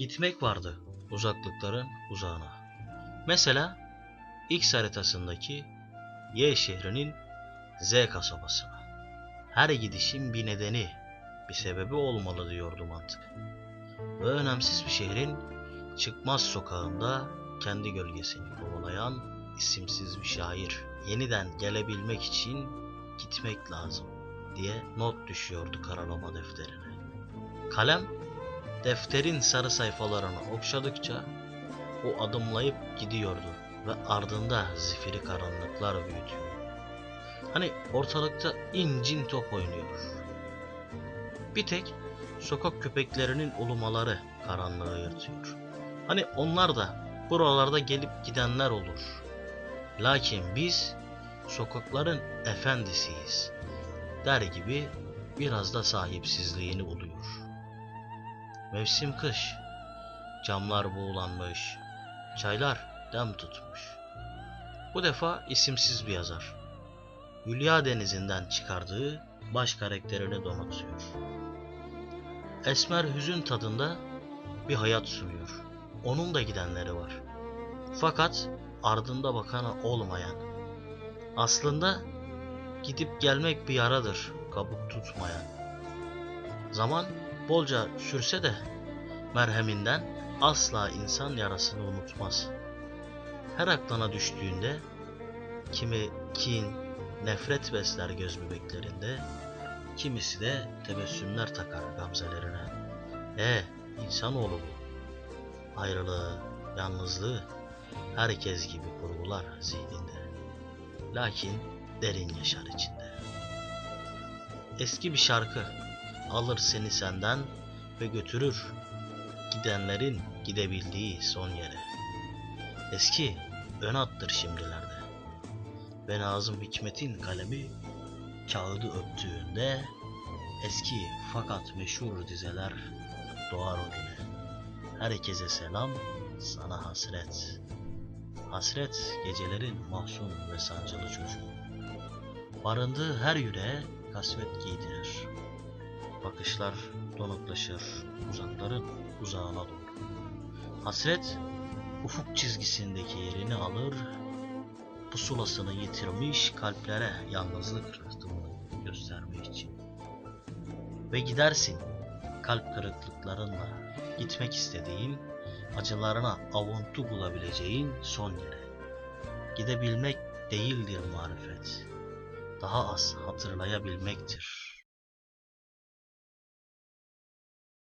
Gitmek vardı uzaklıkların uzağına. Mesela X haritasındaki Y şehrinin Z kasabasına. Her gidişin bir nedeni, bir sebebi olmalı diyordu mantık. Ve önemsiz bir şehrin çıkmaz sokağında kendi gölgesini kovalayan isimsiz bir şair. Yeniden gelebilmek için gitmek lazım diye not düşüyordu karalama defterine. Kalem defterin sarı sayfalarını okşadıkça o adımlayıp gidiyordu ve ardında zifiri karanlıklar büyütüyor. Hani ortalıkta incin top oynuyor. Bir tek sokak köpeklerinin ulumaları karanlığı yırtıyor. Hani onlar da buralarda gelip gidenler olur. Lakin biz sokakların efendisiyiz der gibi biraz da sahipsizliğini buluyor. Mevsim kış, camlar buğulanmış, çaylar dem tutmuş. Bu defa isimsiz bir yazar. Hülya Denizi'nden çıkardığı baş karakterini donatıyor. Esmer hüzün tadında bir hayat sürüyor. Onun da gidenleri var. Fakat ardında bakana olmayan. Aslında gidip gelmek bir yaradır kabuk tutmayan. Zaman bolca sürse de merheminden asla insan yarasını unutmaz. Her aklına düştüğünde kimi kin, nefret besler göz bebeklerinde, kimisi de tebessümler takar gamzelerine. E insanoğlu bu. Ayrılığı, yalnızlığı herkes gibi kurgular zihninde. Lakin derin yaşar içinde. Eski bir şarkı alır seni senden ve götürür gidenlerin gidebildiği son yere. Eski ön attır şimdilerde. Ve Nazım Hikmet'in kalemi kağıdı öptüğünde eski fakat meşhur dizeler doğar o güne. Herkese selam, sana hasret. Hasret gecelerin mahzun ve sancılı çocuğu. Barındığı her yüreğe kasvet giydirir. Bakışlar donuklaşır uzakların uzağına doğru. Hasret ufuk çizgisindeki yerini alır, pusulasını yitirmiş kalplere yalnızlık rıhtımını göstermek için. Ve gidersin kalp kırıklıklarınla gitmek istediğin, acılarına avuntu bulabileceğin son yere. Gidebilmek değildir marifet, daha az hatırlayabilmektir.